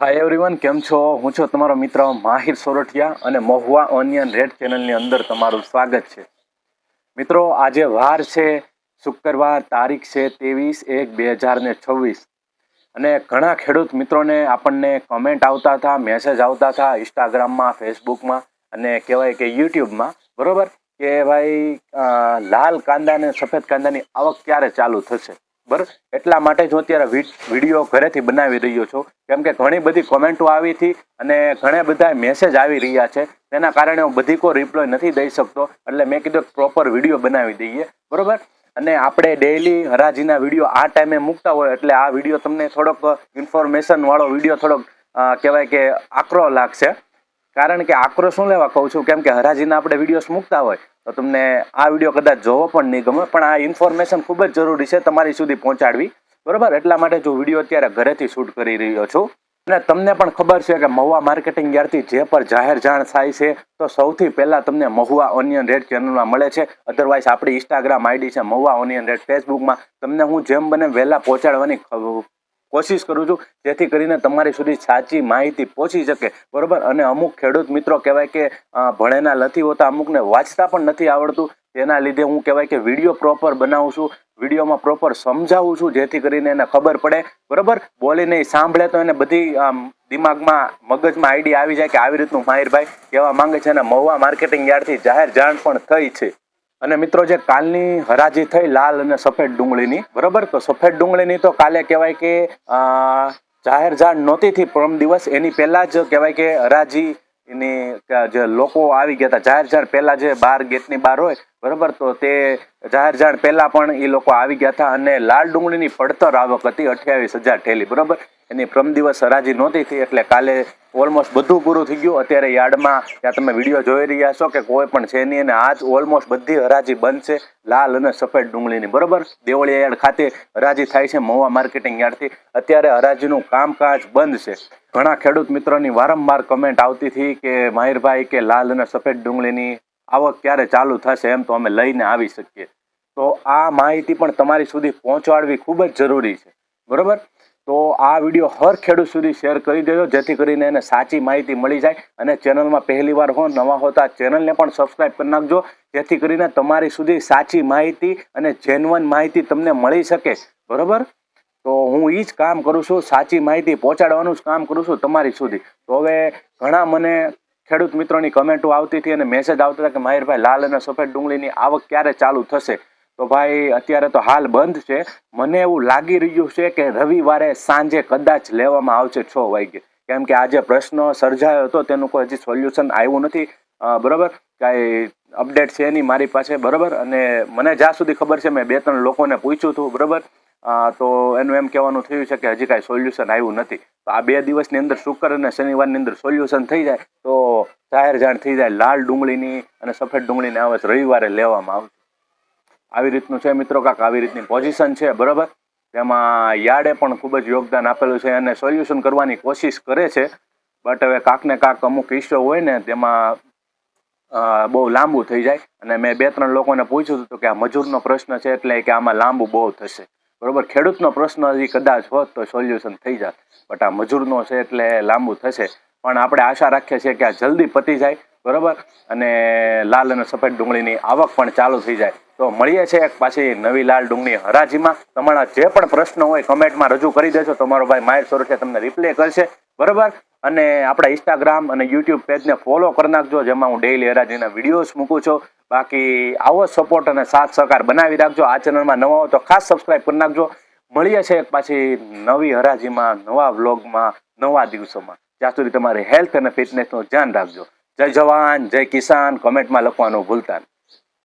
Hi everyone કેમ છો? હું છું તમારો મિત્ર માહિર સોરઠિયા અને મહુવા ઓનિયન રેડ ચેનલની અંદર તમારું સ્વાગત છે. મિત્રો, આજે વાર છે, શુક્રવાર તારીખ છે ત્રેવીસ એક બે હજાર ને છવ્વીસ. અને ઘણા ખેડૂત મિત્રોને આપણને કમેન્ટ આવતા હતા મેસેજ આવતા હતા ઇન્સ્ટાગ્રામમાં ફેસબુકમાં અને કહેવાય કે યુટ્યુબમાં બરાબર? કે ભાઈ લાલ કાંદા અને સફેદ કાંદાની આવક ક્યારે ચાલુ થશે? બરાબર? એટલા માટે જ હું અત્યારે વીડિયો ઘરેથી બનાવી રહ્યો છું. કેમ કે ઘણી બધી કોમેન્ટો આવી હતી અને ઘણા બધા મેસેજ આવી રહ્યા છે. તેના કારણે હું બધી કોઈ રિપ્લાય નથી દઈ શકતો. એટલે મેં કીધું પ્રોપર વીડિયો બનાવી દઈએ. બરાબર? અને આપણે ડેઈલી હરાજીના વીડિયો આ ટાઈમે મૂકતા હોય એટલે આ વીડિયો તમને થોડોક ઇન્ફોર્મેશનવાળો વીડિયો થોડોક કહેવાય કે આકરો લાગશે. કારણ કે આક્રોશ શું લેવા કહું છું? કેમ કે હરાજીના આપણે વિડીયોઝ મૂકતા હોય, તો તમને આ વીડિયો કદાચ જોવો પણ નહીં ગમે. પણ આ ઇન્ફોર્મેશન ખૂબ જ જરૂરી છે તમારી સુધી પહોંચાડવી. બરોબર? એટલા માટે જો વીડિયો અત્યારે ઘરેથી શૂટ કરી રહ્યો છું. અને તમને પણ ખબર છે કે મહુવા માર્કેટિંગ યાર્ડથી જે પર જાહેર જાણ થાય છે, તો સૌથી પહેલાં તમને મહુવા ઓનિયન રેડ ચેનલમાં મળે છે. અધરવાઇઝ આપણી ઇન્સ્ટાગ્રામ આઈડી છે મહુવા ઓનિયન રેડ ફેસબુકમાં તમને હું જેમ બને વહેલા પહોંચાડવાની કોશિશ કરું છું જેથી કરીને તમારી સુધી સાચી માહિતી પહોંચી શકે. બરોબર? અને અમુક ખેડૂત મિત્રો કહેવાય કે ભણેલા નથી હોતા, અમુકને વાંચતા પણ નથી આવડતું. તેના લીધે હું કહેવાય કે વીડિયો પ્રોપર બનાવું છું, વિડીયોમાં પ્રોપર સમજાવું છું, જેથી કરીને એને ખબર પડે. બરોબર? બોલીને સાંભળે તો એને બધી દિમાગમાં, મગજમાં આઈડિયા આવી જાય કે આવી રીતનું માહિરભાઈ કહેવા માંગે છે અને મહુવા માર્કેટિંગ યાર્ડથી જાહેર જાણ પણ થઈ છે. અને મિત્રો, જે કાલની હરાજી થઈ લાલ અને સફેદ ડુંગળીની, બરોબર? તો સફેદ ડુંગળીની તો કાલે કહેવાય કે જાહેર જાણ નહોતી થી પરમ દિવસ. એની પહેલા જ કહેવાય કે હરાજી એની જે લોકો આવી ગયા હતા, જાહેર જાણ પહેલા જે બાર ગેટની બહાર હોય, બરોબર? તો તે જાહેર જાણ પહેલા પણ એ લોકો આવી ગયા હતા અને લાલ ડુંગળીની પડતર આવક હતી અઠ્યાવીસ હજાર ઠેલી, બરોબર? એની પ્રમ દિવસ હરાજી નહોતી થઈ એટલે કાલે ઓલમોસ્ટ બધું પૂરું થઈ ગયું. અત્યારે યાર્ડમાં ત્યાં તમે વીડિયો જોઈ રહ્યા છો કે કોઈ પણ છે નહીં અને આજ ઓલમોસ્ટ બધી હરાજી બંધ છે. લાલ અને સફેદ ડુંગળીની. બરોબર? દેવળિયા યાર્ડ ખાતે હરાજી થાય છે મહુવા માર્કેટિંગ યાર્ડથી. અત્યારે હરાજીનું કામકાજ બંધ છે. ઘણા ખેડૂત મિત્રોની વારંવાર કમેન્ટ આવતી હતી કે માહિરભાઈ કે લાલ અને સફેદ ડુંગળીની આવક ક્યારે ચાલુ થશે એમ તો અમે લઈને આવી શકીએ. તો આ માહિતી પણ તમારી સુધી પહોંચાડવી ખૂબ જ જરૂરી છે. બરોબર? તો આ વીડિયો હર ખેડૂત સુધી શેર કરી દેજો, જેથી કરીને એને સાચી માહિતી મળી જાય અને ચેનલમાં પહેલી વાર હો, નવા હો તો આ ચેનલને પણ સબસ્ક્રાઈબ કરી નાખજો, જેથી કરીને તમારી સુધી સાચી માહિતી અને જેન્યુઅન માહિતી તમને મળી શકે. બરોબર? તો હું એ જ કામ કરું છું, સાચી માહિતી પહોંચાડવાનું જ કામ કરું છું તમારી સુધી. તો હવે ઘણા મને ખેડૂત મિત્રોની કમેન્ટો આવતી હતી અને મેસેજ આવતા હતા કે, માહિરભાઈ, લાલ અને સફેદ ડુંગળીની આવક ક્યારે ચાલુ થશે? તો ભાઈ, અત્યારે તો હાલ બંધ છે. મને એવું લાગી રહ્યું છે કે રવિવારે સાંજે કદાચ લેવામાં આવશે છ વાગે કેમ કે આજે પ્રશ્ન સર્જાયો હતો, તેનું કોઈ હજી સોલ્યુશન આવ્યું નથી. બરાબર? કાંઈ અપડેટ છે નહીં મારી પાસે, બરાબર? અને મને જ્યાં સુધી ખબર છે, મેં બે ત્રણ લોકોને પૂછ્યું હતું, બરાબર? તો એનું એમ કહેવાનું થયું છે કે હજી કાંઈ સોલ્યુશન આવ્યું નથી. તો આ બે દિવસની અંદર શુક્ર અને શનિવારની અંદર સોલ્યુશન થઈ જાય, તો જાહેર જાણ થઈ જાય. લાલ ડુંગળીની અને સફેદ ડુંગળીની આવક રવિવારે લેવામાં આવશે. આવી રીતનું છે મિત્રો, કાંક આવી રીતની પોઝિશન છે, બરાબર? તેમાં યાર્ડે પણ ખૂબ જ યોગદાન આપેલું છે અને સોલ્યુશન કરવાની કોશિશ કરે છે. બટ હવે કાંકને કાંક અમુક ઇસ્યુ હોય ને, તેમાં બહુ લાંબુ થઈ જાય. અને મેં બે ત્રણ લોકોને પૂછ્યું હતું કે આ મજૂરનો પ્રશ્ન છે એટલે કે આમાં લાંબુ બહુ થશે. બરોબર? ખેડૂતનો પ્રશ્ન હજી કદાચ હોત તો સોલ્યુશન થઈ જાત. બટ આ મજૂરનો છે એટલે લાંબુ થશે. પણ આપણે આશા રાખીએ છીએ કે આ જલ્દી પતી જાય. બરોબર? અને લાલ અને સફેદ ડુંગળીની આવક પણ ચાલુ થઈ જાય. તો મળીએ છે એક પાછી નવી લાલ ડુંગળી હરાજીમાં. તમારા જે પણ પ્રશ્ન હોય કમેન્ટમાં રજૂ કરી દેજો. તમારો ભાઈ માહિર સોરઠિયા તમને રિપ્લે કરશે. બરાબર? અને આપણા ઇન્સ્ટાગ્રામ અને યુટ્યુબ પેજને ફોલો કરી નાખજો. જેમાં હું ડેઇલી હરાજીના વિડીયોઝ મૂકું છું. બાકી આવો સપોર્ટ અને સાથ સહકાર બનાવી રાખજો. આ ચેનલમાં નવા હો તો ખાસ સબસ્ક્રાઈબ કરી નાખજો. મળીએ છે એક પાછી નવી હરાજીમાં, નવા વ્લોગમાં નવા દિવસોમાં. જ્યાં સુધી તમારી હેલ્થ અને ફિટનેસનું ધ્યાન રાખજો. જય જવાન જય કિસાન કોમેન્ટમાં લખવાનું ભૂલતા નહીં